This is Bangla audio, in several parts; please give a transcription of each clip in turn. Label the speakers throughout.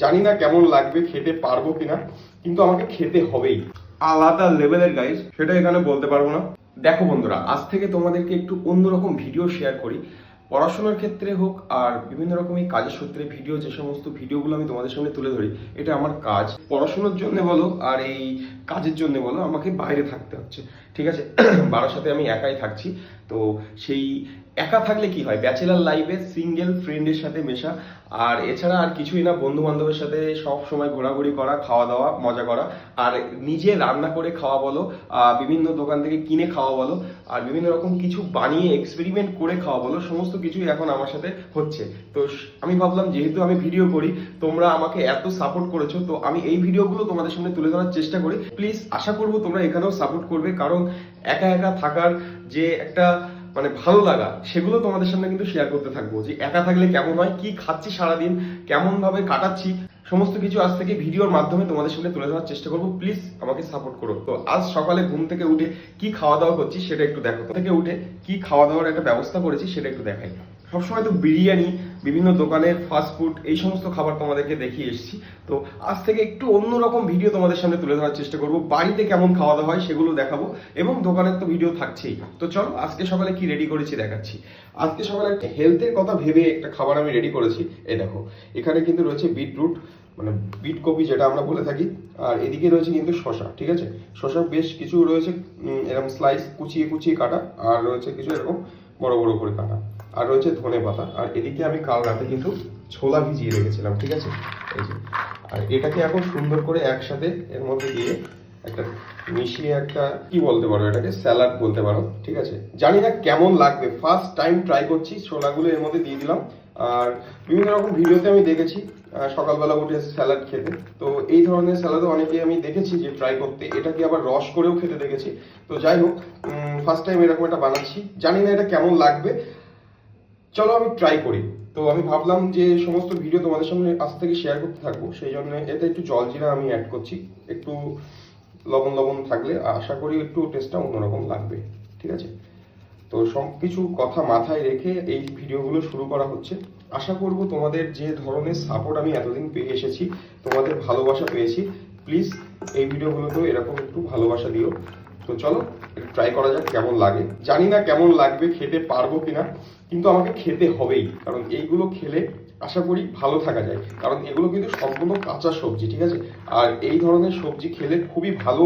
Speaker 1: জানি না কেমন লাগবে, খেতে পারব কিনা, কিন্তু আমাকে খেতে হবেই। আলাদা লেভেলের গাইজ সেটা এখানে বলতে পারব না। দেখো বন্ধুরা, আজ থেকে তোমাদেরকে একটু অন্যরকম ভিডিও শেয়ার করি। পড়াশোনার ক্ষেত্রে হোক আর বিভিন্ন রকমের কাজের সূত্রে ভিডিও যে সমস্ত ভিডিওগুলো আমি তোমাদের সামনে তুলে ধরি, এটা আমার কাজ। পড়াশোনার জন্য বলো আর এই কাজের জন্য বলো, আমাকে বাইরে থাকতে হচ্ছে। ঠিক আছে? বাবার সাথে আমি একাই থাকছি। তো সেই একা থাকলে কি হয়? ব্যাচেলার লাইফে সিঙ্গেল ফ্রেন্ডের সাথে মেশা। আর এছাড়া আর কিছুই না বন্ধু বান্ধবের সাথে সব সময় ঘোরাঘুরি করা খাওয়া দাওয়া মজা করা। আর নিজে রান্না করে খাওয়া বলো বিভিন্ন দোকান থেকে কিনে খাওয়া বলো, আর বিভিন্ন রকম কিছু বানিয়ে এক্সপেরিমেন্ট করে খাওয়া বলো, সমস্ত কিছুই এখন আমার সাথে হচ্ছে। তো আমি ভাবলাম, যেহেতু আমি ভিডিও করি, তোমরা আমাকে এত সাপোর্ট করেছ, তো আমি এই ভিডিওগুলো তোমাদের সামনে তুলে ধরার চেষ্টা করি। প্লিজ আশা করব তোমরা এখানেও সাপোর্ট করবে, কারণ একা একা থাকার যে একটা মানে ভালো লাগা, সেগুলো তোমাদের সামনে কিন্তু শেয়ার করতে থাকব। যে একা থাকলে কেমন হয়, কি খাচ্ছি সারাদিন কেমন ভাবে কাটাচ্ছি, সমস্ত কিছু আজ থেকে ভিডিওর মাধ্যমে তোমাদের সামনে তুলে ধরার চেষ্টা করব। প্লিজ আমাকে সাপোর্ট করো। তো আজ সকালে ঘুম থেকে উঠে কি খাওয়া দাওয়া করছি, সেটা একটু দেখো। থেকে উঠে কি খাওয়া দাওয়ার একটা ব্যবস্থা করেছি, সেটা একটু দেখাই। সবসময় তো বিরিয়ানি, বিভিন্ন দোকানের ফাস্ট ফুড এই সমস্ত খাবার তোমাদেরকে দেখিয়ে এসেছি। তো আজ থেকে একটু অন্যরকম ভিডিও তোমাদের সামনে তুলে ধরার চেষ্টা করব। বাড়িতে কেমন খাওয়া দাওয়া হয় সেগুলো দেখাবো এবং দোকানের তো ভিডিও থাকছেই। তো চলো, আজকে সকালে কি রেডি করেছি দেখাচ্ছি। আজকে সকালে একটা হেলথের কথা ভেবে একটা খাবার আমি রেডি করেছি। এই দেখো, এখানে কিন্তু রয়েছে বিটরুট মানে বিট কপি যেটা আমরা বলে থাকি। আর এদিকে রয়েছে কিন্তু শশা ঠিক আছে? শশা বেশ কিছু রয়েছে এরকম স্লাইস কুচিয়ে কুচিয়ে কাটা, আর রয়েছে কিছু এরকম বড় বড় করে কাটা। আর রয়েছে ধনে পাতা। আর এদিকে আমি কাল রাতে কিন্তু ছোলা ভিজিয়ে রেখেছিলাম, ঠিক আছে? এই যে। আর এটাকে এখন সুন্দর করে একসাথে এর মধ্যে দিয়ে একটা মিশিয়ে একটা কি বলতে পারো এটাকে? স্যালাড বলতে পারো, ঠিক আছে? জানি না কেমন লাগবে। ফার্স্ট টাইম ট্রাই করছি, ছোলাগুলো এর মধ্যে দিয়ে দিলাম। আর বিভিন্ন রকম ভিডিওতে আমি দেখেছি সকালবেলা উঠে স্যালাড খেতে। তো এই ধরনের স্যালাডও অনেকে আমি দেখেছি যে ট্রাই করতে। এটাকে আবার রস করেও খেতে দেখেছি। তো যাই হোক ফার্স্ট টাইম এরকম একটা বানাচ্ছি। জানি না এটা কেমন লাগবে। চলো আমি ট্রাই করি। তো আমি ভাবলাম যে সমস্ত ভিডিও তোমাদের সামনে আজ থেকে শেয়ার করতে থাকব, সেই জন্য এতে একটু জল জিরা আমি অ্যাড করছি। একটু লবণ লবণ থাকলে আশা করি একটু টেস্টটা অন্যরকম লাগবে, ঠিক আছে? তো সব কিছু কথা মাথায় রেখে এই ভিডিওগুলো শুরু করা হচ্ছে। আশা করব তোমাদের যে ধরনের সাপোর্ট আমি এতদিন পেয়ে এসেছি, তোমাদের ভালোবাসা পেয়েছি প্লিজ এই ভিডিওগুলোতেও এরকম একটু ভালোবাসা দিও। তো চলো, একটু ট্রাই করা যাক কেমন লাগে। জানি না কেমন লাগবে, খেতে পারব কিনা, কিন্তু আমাকে খেতে হবেই, কারণ এইগুলো খেলে আশা করি ভালো থাকা যায়। কারণ এগুলো কিন্তু সম্পূর্ণ কাঁচা সবজি, ঠিক আছে? আর এই ধরনের সবজি খেলে খুবই ভালো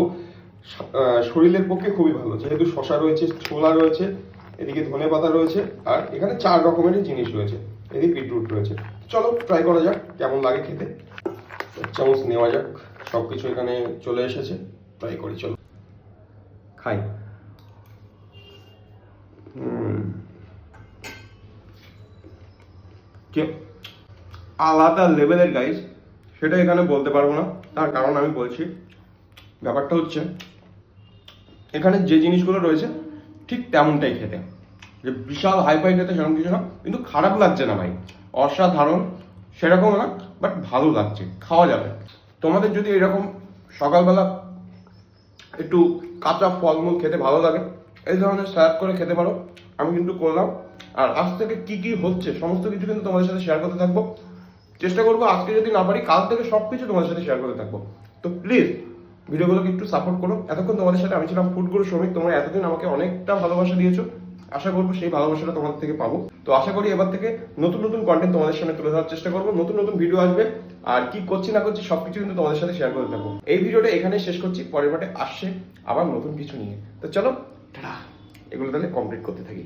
Speaker 1: শরীরের পক্ষে খুবই ভালো। যেহেতু শশা রয়েছে, ছোলা রয়েছে, এদিকে ধনে পাতা রয়েছে, আর এখানে চার রকমেরই জিনিস রয়েছে, এদিকে বিটরুট রয়েছে। চলো ট্রাই করা যাক কেমন লাগে খেতে। চামচ নেওয়া যাক সব কিছু এখানে চলে এসেছে ট্রাই করি, চলো। খাই আলাদা লেভেলের গাইজ সেটা এখানে বলতে পারব না, তার কারণ আমি বলছি। ব্যাপারটা হচ্ছে, এখানে যে জিনিসগুলো রয়েছে, ঠিক তেমনটাই খেতে। যে বিশাল হাইফাই খেতে সেরকম কিছু না, কিন্তু খারাপ লাগছে না ভাই। অসাধারণ, সেরকম না বাট ভালো লাগছে, খাওয়া যাবে। তোমাদের যদি এরকম সকালবেলা একটু কাঁচা ফলমূল খেতে ভালো লাগে। এই ধরনের স্যালাড করে খেতে পারো। আমি কিন্তু করলাম। আর আজ থেকে কি কি হচ্ছে, সমস্ত কিছু কিন্তু তোমাদের সাথে শেয়ার করতে থাকব। চেষ্টা করব আজকে যদি না পারি, কাল থেকে সব কিছু তোমাদের সাথে শেয়ার করতে থাকব। তো প্লিজ ভিডিওগুলোকে একটু সাপোর্ট করো। এতক্ষণ তোমাদের সাথে আমি ছিলাম ফুড গুরু শ্রমিক তোমরা এতদিন আমাকে অনেকটা ভালোবাসা দিয়েছ। আশা করব সেই ভালোবাসাটা তোমাদের থেকে পাবো। তো আশা করি এবার থেকে নতুন নতুন কন্টেন্ট তোমাদের সামনে তুলে ধরার চেষ্টা করব। নতুন নতুন ভিডিও আসবে। আর কি করছি না করছি সবকিছু কিন্তু তোমাদের সাথে শেয়ার করে থাকব এই ভিডিওটা এখানে শেষ করছি। পরের পাটে আসছে আবার নতুন কিছু নিয়ে। তো চলো এগুলো তাহলে কমপ্লিট করতে থাকি।